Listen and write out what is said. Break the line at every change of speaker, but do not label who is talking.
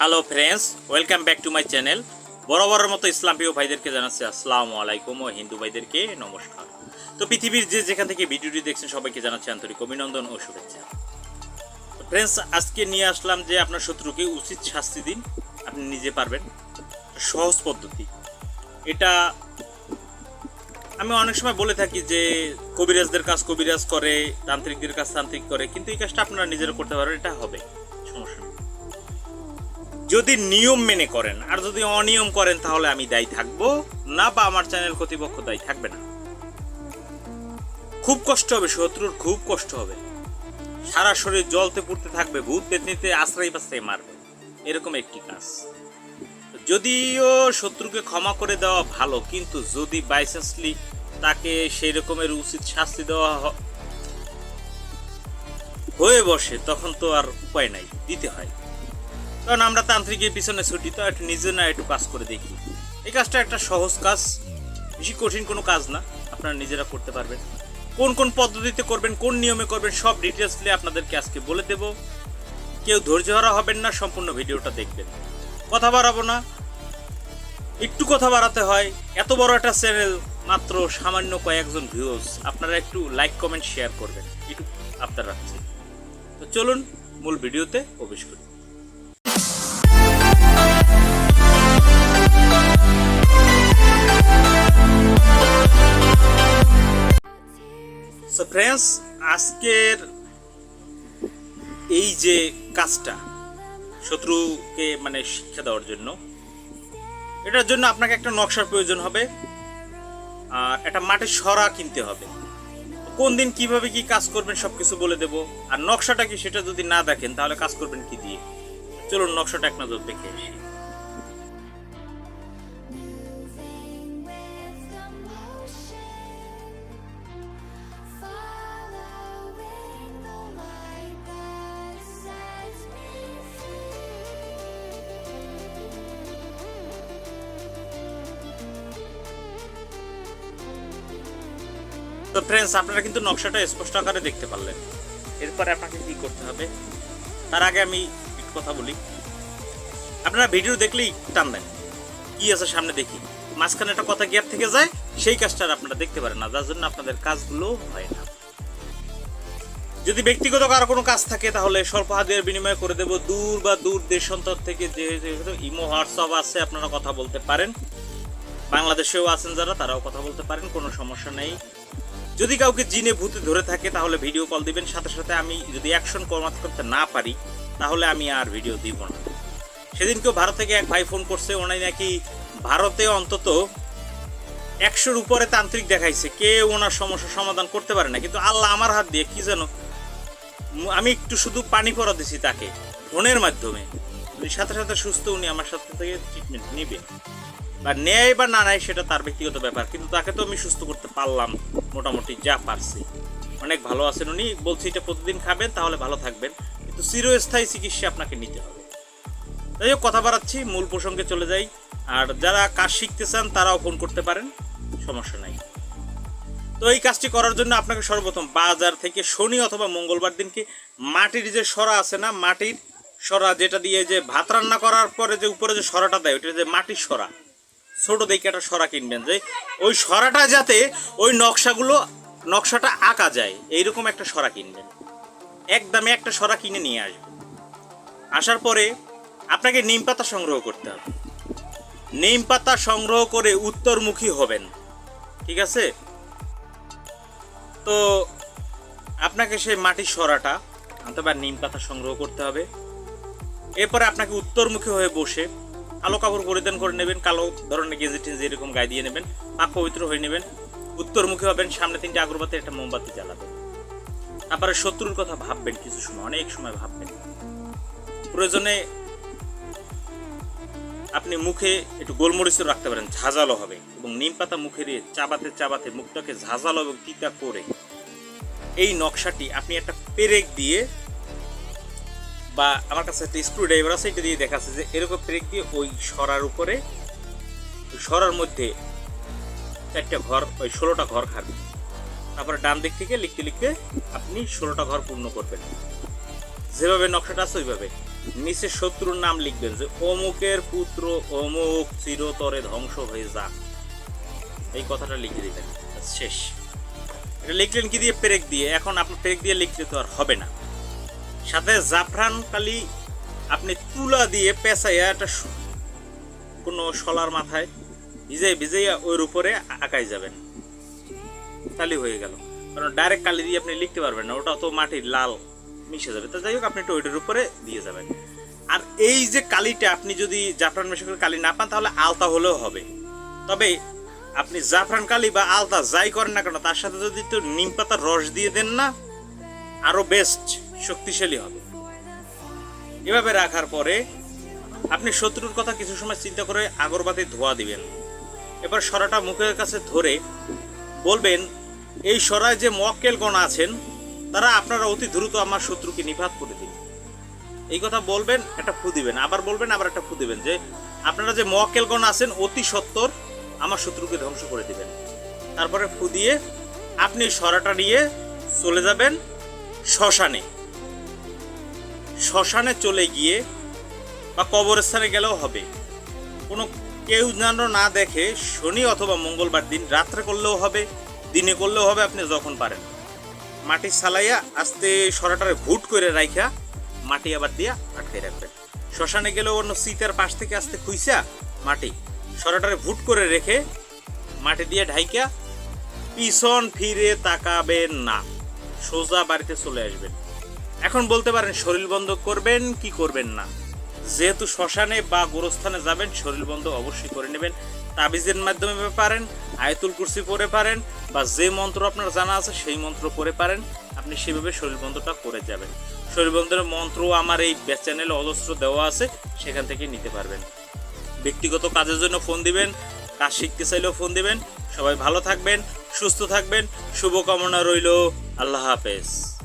Hello friends welcome back to my channel বরাবরের মতো ইসলাম প্রিয় ভাইদেরকে জানাচ্ছি আসসালামু আলাইকুম ও হিন্দু ভাইদেরকে নমস্কার। তো পৃথিবীর যে যেখান থেকে ভিডিওটি দেখছেন সবাইকে জানাচ্ছি আন্তরিক অভিনন্দন ও শুভেচ্ছা। ফ্রেন্ডস আজকে নিয়ে আসলাম যে আপনার শত্রুকে উচিত শাস্তি দিন, আপনি নিজে পারবেন। সহজ পদ্ধতি। এটা আমি অনেক সময় বলে থাকি যে কবিরাজদের কাজ কবিরাজ করে, তান্ত্রিকদের কাজ তান্ত্রিক করে, কিন্তু এই কাজটা আপনারা নিজেরা করতে পারবেন এটা হবে। সমস্যা যদি নিয়ম মেনে করেন, আর যদি অনিয়ম করেন, তাহলে আমি দায়ী থাকব। না বা আমার চ্যানেল কর্তৃপক্ষ দায়ী থাকবে না। খুব কষ্ট হবে, শত্রুর খুব কষ্ট হবে। সারা শরীর জলতে পুড়তে থাকবে, ভূত পেতনিতে আশ্রয় পাশ্রয় মারবে। এরকম একটি কাজ। যদিও শত্রুকে ক্ষমা করে দেওয়া ভালো, কিন্তু যদি বাইসেন্সলি তাকে সেই রকমের উচিত শাস্তি দেওয়া হয়ে বসে, তখন তো আর উপায় নাই, দিতে হয়। কারণ আমরা তান্ত্রিকের পিছনে ছুটি, তো একটু নিজে না একটু কাজ করে দেখি। এই কাজটা একটা সহজ কাজ, বেশি কঠিন কোনো কাজ না, আপনারা নিজেরা করতে পারবেন। কোন কোন পদ্ধতিতে করবেন, কোন নিয়মে করবেন, সব ডিটেলসলি আপনাদেরকে আজকে বলে দেব। কেউ ধৈর্য হারা হবেন না, সম্পূর্ণ ভিডিওটা দেখবেন। কথা বাড়াবো না। একটু কথা বাড়াতে হয়। এত বড় একটা চ্যানেল মাত্র সামান্য কয়েকজন ভিউজ আপনারা একটু লাইক কমেন্ট শেয়ার করবেন। একটু আপনার রাখছি। তো চলুন মূল ভিডিওতে প্রবেশ করি। সো ফ্রেন্ডস আজকের এই যে কাজটা শত্রুকে মানে শিক্ষা দেওয়ার জন্য, এটার জন্য আপনাকে একটা নকশার প্রয়োজন হবে, আর একটা মাটির সরা কিনতে হবে। কোন দিন কীভাবে কি কাজ করবেন সব কিছু বলে দেব, আর নকশাটা কি সেটা যদি না দেখেন, তাহলে কাজ করবেন কি দিয়ে? চলুন নকশাটা এক নজর দেখে আসি। তো ফ্রেন্ডস আপনারা কিন্তু নকশাটা স্পষ্ট আকারে দেখতে পারলেন। এরপরে আপনাকে কি করতে হবে? তার আগে আমি কথা বলি। আপনারা ভিডিও দেখলেই টানবেন। কি আছে সামনে দেখি। মাঝখানে একটা কথা গ্যাপ থেকে যায়, সেই কাজটা আপনারা দেখতে পারেন না, যার জন্য আপনাদের কাজগুলো হয় না। যদি ব্যক্তিগত কারও কোনো কাজ থাকে, তাহলে স্বল্প হাতের বিনিময় করে দেব। দূর বা দূর দেশ অন্তর থেকে যে ইমো, হোয়াটসঅ্যাপ আছে, আপনারা কথা বলতে পারেন। বাংলাদেশেও আছেন যারা, তারাও কথা বলতে পারেন, কোনো সমস্যা নেই। যদি কাউকে জিনে ভূতে ধরে থাকে, তাহলে ভিডিও কল দিবেন। সাথে সাথে আমি যদি অ্যাকশন কমাতে করতে না পারি, তাহলে আমি আর ভিডিও দিব না। সেদিনকেও ভারত থেকে এক ভাই ফোন করছে ওনাই নাকি ভারতে অন্তত একশোর উপরে তান্ত্রিক দেখাইছে। কে ওনার সমস্যার সমাধান করতে পারে না? কিন্তু আল্লাহ আমার হাত দিয়ে কি যেন আমি একটু শুধু পানি পরা দিছি তাকে, ফোনের মাধ্যমে। সাথে সাথে সুস্থ উনি আমার সাথে থেকে ট্রিটমেন্ট নেবে। বা নেয় বা না নেয় সেটা তার ব্যক্তিগত ব্যাপার। কিন্তু তাকে তো আমি সুস্থ করতে পারলাম, মোটামুটি যা পারছি। অনেক ভালো আছেন উনি, বলছি এটা প্রতিদিন খাবেন, তাহলে ভালো থাকবেন। কিন্তু চিরস্থায়ী চিকিৎসা আপনাকে নিতে হবে। যাই হোক, কথা বাড়াচ্ছি, মূল প্রসঙ্গে চলে যাই। আর যারা কাজ শিখতে চান, তারাও ফোন করতে পারেন, সমস্যা নাই। তো এই কাজটি করার জন্য আপনাকে সর্বপ্রথম বাজার থেকে শনি অথবা মঙ্গলবার দিনকে মাটির যে সরা আছে না, মাটির সরা যেটা দিয়ে যে ভাত রান্না করার পরে যে উপরে যে সরাটা দেয়, ওইটা যে মাটির সরা। ছোট দেখে একটা সরা কিনবেন যে ওই সরাটা যাতে ওই নকশাগুলো, নকশাটা আঁকা যায়, এইরকম একটা সরা কিনবেন। একদমে একটা সরা কিনে নিয়ে আসবেন। আসার পরে আপনাকে নিম পাতা সংগ্রহ করতে হবে। নিম পাতা সংগ্রহ করে উত্তরমুখী হবেন। ঠিক আছে? তো আপনাকে সেই মাটির সরাটা অথবা নিম পাতা সংগ্রহ করতে হবে। এরপরে আপনাকে উত্তরমুখী হয়ে বসে কালো কাপড় পরিধান করে নেবেন, কালো ধরনের গেঞ্জি টেঞ্জি এরকম গায়ে দিয়ে নেবেন, পাক পবিত্র হয়ে নেবেন। উত্তরমুখী হবেন, সামনে তিনটে আগরবাতি, একটা মোমবাতি জ্বালাবেন। তারপরে শত্রুর কথা ভাববেন, কিছু সময়, অনেক সময় ভাববেন। প্রয়োজনে আপনি মুখে একটু গোলমরিচও রাখতে পারেন, ঝাঁঝালো হবে। এবং নিম পাতা মুখে দিয়ে চাবাতে চাবাতে মুখটাকে ঝাঁঝালো এবং তিতা করে, এই নকশাটি আপনি একটা পেরেক দিয়ে বা আমার কাছে একটা স্ক্রু ড্রাইভার আছে, এটা দিয়ে দেখাচ্ছে যে এরকম পেরেক দিয়ে ওই সরার উপরে সরার মধ্যে চারটা ঘর, ওই ষোলোটা ঘর খাবে। তারপরে ডান দিক থেকে লিখতে লিখতে আপনি ষোলোটা ঘর পূর্ণ করবেন। যেভাবে নকশাটা আছে ওইভাবে। নিচে শত্রুর নাম লিখবেন যে, অমুকের পুত্র অমুক চিরতরে ধ্বংস হয়ে যাক। এই কথাটা লিখে দিবেন। শেষ। এটা লিখলেন কি দিয়ে? পেরেক দিয়ে। এখন আপনার পেরেক দিয়ে লিখতে তো আর হবে না। সাথে জাফরান কালি আপনি তুলা দিয়ে পেঁচাইয়া একটা কোনো শলার মাথায় ভিজে ভিজাইয়া ওর উপরে আঁকাই যাবেন। কালি হয়ে গেল। কারণ ডাইরেক্ট কালি দিয়ে আপনি লিখতে পারবেন না, ওটা তো মাটির লাল মিশে যাবে। তো যাই হোক, আপনি একটু ওইটার উপরে দিয়ে যাবেন। আর এই যে কালিটা আপনি যদি জাফরান মেশে করে কালি না পান, তাহলে আলতা হলেও হবে। তবে আপনি জাফরান কালি বা আলতা যাই করেন না কেন, তার সাথে যদি একটু নিম পাতার রস দিয়ে দেন না আরও বেস্ট শক্তিশালী হবে। এভাবে রাখার পরে আপনি শত্রুর কথা কিছু সময় চিন্তা করে আগরবাতি ধোয়া দিবেন। এবার সরাটা মুখের কাছে ধরে বলবেন, এই সরায় যে মক্কেলগণ আছেন, তারা আপনারা অতি দ্রুত আমার শত্রুকে নিপাত করে দিন। এই কথা বলবেন, একটা ফু দিবেন। আবার বলবেন, আবার একটা ফু দিবেন যে, আপনারা যে মক্কেলগণ আছেন, অতি সত্বর আমার শত্রুকে ধ্বংস করে দিবেন। তারপরে ফু দিয়ে আপনি সরাটা নিয়ে চলে যাবেন শ্মশানে। শ্মশানে চলে গিয়ে বা কবরস্থানে গেলেও হবে। কোনো কেউ যেন না দেখে শনি অথবা মঙ্গলবার দিন রাত্রে করলেও হবে, দিনে করলেও হবে, আপনি যখন পারেন। মাটি সালাইয়া আস্তে সরাটারে ভুট করে রাইখা মাটি আবার দিয়া আটকে রাখবেন। শ্মশানে গেলেও অন্য শীতের পাশ থেকে আস্তে খুইসা মাটি সরাটারে ভুট করে রেখে মাটি দিয়ে ঢাইকা পিছন ফিরে তাকাবেন না। সোজা বাড়িতে চলে আসবেন। এখন বলতে পারেন শরীর বন্ধ করবেন, কি করবেন না। যেহেতু শ্মশানে বা গোরস্থানে যাবেন, শরীর বন্ধ অবশ্যই করে নেবেন। তাবিজের মাধ্যমে পারেন, আয়তুল কুরসি পড়ে পারেন, বা যে মন্ত্র আপনার জানা আছে সেই মন্ত্র পড়ে পারেন, আপনি সেভাবে শরীর বন্ধটা করে যাবেন। শরীর বন্ধের মন্ত্র আমার এই চ্যানেলে অজস্র দেওয়া আছে, সেখান থেকে নিতে পারবেন। ব্যক্তিগত কাজের জন্য ফোন দিবেন, কাজ শিখতে চাইলেও ফোন দিবেন। সবাই ভালো থাকবেন, সুস্থ থাকবেন, শুভকামনা রইল, আল্লাহ হাফেজ।